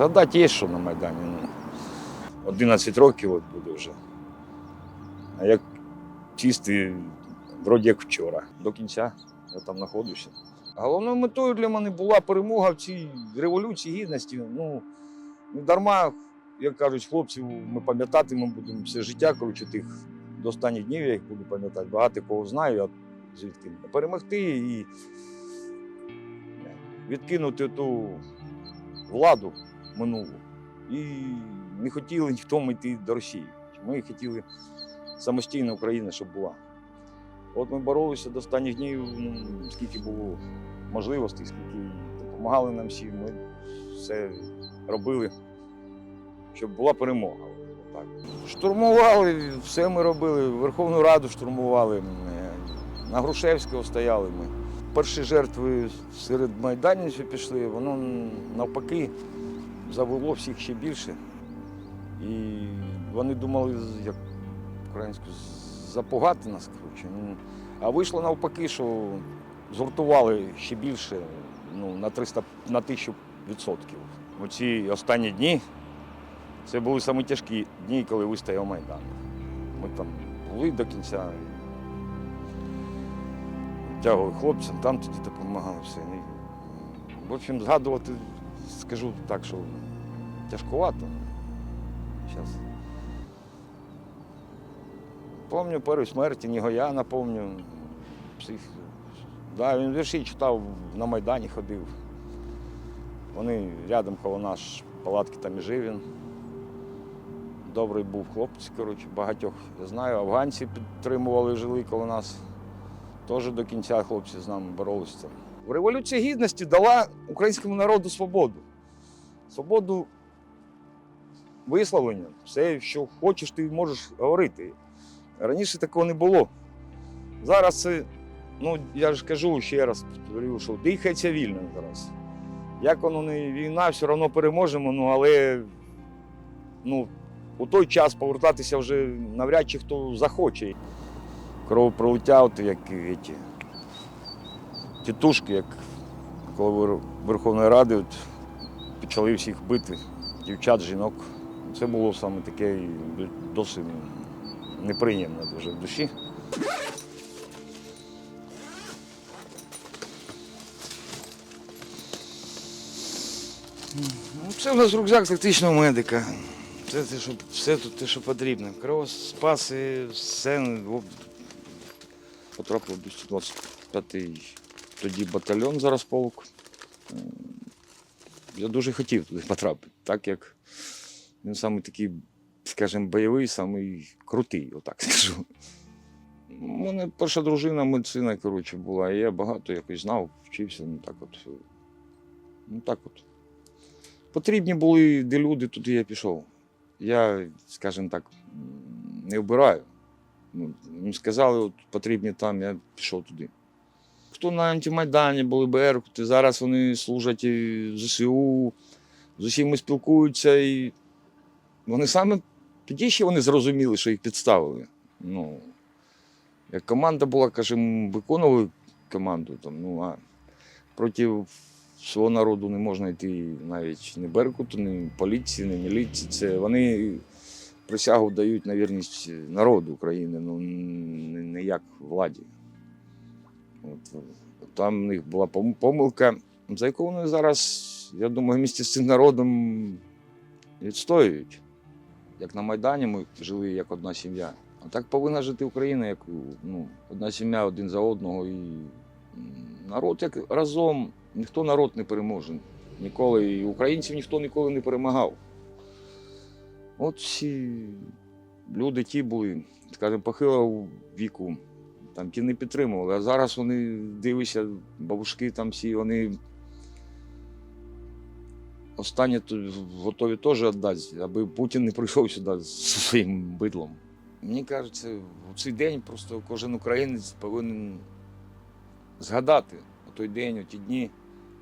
Згадати є, що на Майдані. Ну, 11 років от буде вже. А як чистий, вроді як вчора. До кінця я там знаходжуся. Головною метою для мене була перемога в цій революції гідності. Ну, не дарма, як кажуть, хлопців, ми пам'ятатимемо будемо все життя, коротше, тих до останніх днів я їх буду пам'ятати. Багато кого знаю, я звідки перемогти і відкинути ту владу минулу. І не хотіли ніхто йти до Росії. Ми хотіли самостійна Україна, щоб була. От ми боролися до останніх днів, ну, скільки було можливостей, скільки допомагали нам всі. Ми все робили, щоб була перемога. Так. Штурмували, все ми робили, Верховну Раду штурмували, е, на Грушевського стояли ми. Перші жертви серед майданівців пішли, воно навпаки завело всіх ще більше. І вони думали, як українською, запугати нас. Коротше. Ну, А вийшло навпаки, що згуртували ще більше, ну, на 300, на тисячу відсотків. Оці останні дні це були самі тяжкі дні, коли вистояв Майдан. Ми там були до кінця. Тягували хлопцям, там тоді допомагали все. В общем, згадувати, скажу так, що тяжкувато. Зараз. Помню першу смерті Нігояна, помню. Всіх. Да, він вірші читав, на Майдані ходив. Вони рядом коло нас палатки там і жив він. Добрий був хлопець, коротше, багатьох я знаю. Афганці підтримували, жили коло нас. Теж до кінця хлопці з нами боролися. Революція гідності дала українському народу свободу. Свободу висловлення. Все, що хочеш, ти можеш говорити. Раніше такого не було. Зараз це, ну я ж кажу ще раз, що дихається вільно зараз. Як воно не війна, все одно переможемо, ну але ну, у той час повертатися вже навряд чи хто захоче. Кровопролиття, от як ті, тітушки, як коли Верховної Ради от, почали всіх бити, дівчат, жінок. Це було саме таке досить неприємно дуже в душі. Ну, Це у нас рюкзак тактичного медика. Це те, що, все тут те, що потрібно. Кровоспаси, все. ну, Потрапив до 125-й тоді батальйон зараз полк. Я дуже хотів туди потрапити, так як він саме такий, скажімо, бойовий, самий крутий, отак скажу. У мене перша дружина медицина, коротше, була, і я багато якось знав, вчився, ну так от. Ну так от. Потрібні були, де люди, туди я пішов. Я, скажімо так, не вбираю. Ну, сказали, от потрібні там, я пішов туди. Хто на антимайдані були Беркути, зараз вони служать в ЗСУ, з усіма спілкуються. І вони саме тоді ще вони зрозуміли, що їх підставили. Ну, як команда була, кажемо, виконували команду, там, ну, а проти свого народу не можна йти навіть ні Беркуту, ні поліції, ні міліції. Це вони присягу дають на вірність народу України, ну як владі. От, там в них була помилка, за яку вони зараз, я думаю, місті з цим народом відстоюють. Як на Майдані ми жили як одна сім'я. А так повинна жити Україна, як ну, одна сім'я один за одного. І народ як разом, ніхто народ не переможе. Ніколи. І українців ніхто ніколи не перемагав. От всі люди ті були, скажімо, похилого віку, там ті не підтримували. А зараз вони дивишся, бабушки там всі, вони останнє готові теж віддати, аби Путін не прийшов сюди зі своїм бидлом. Мені кажеться, у цей день просто кожен українець повинен згадати у той день, у ті дні,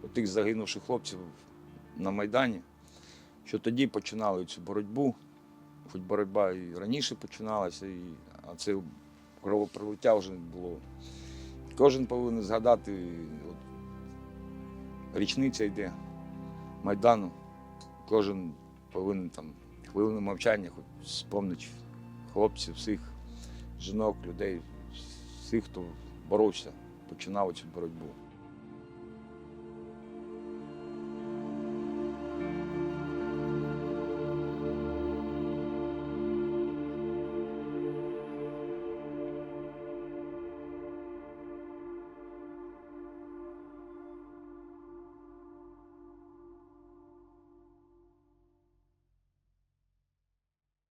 у тих загинувших хлопців на Майдані, що тоді починали цю боротьбу. Хоч боротьба і раніше починалася, і, а це кровопролиття вже було. Кожен повинен згадати, от, річниця йде Майдану. кожен повинен там хвилину мовчання, хоч спомнити хлопців, всіх жінок, людей, всіх, хто боровся, починав цю боротьбу.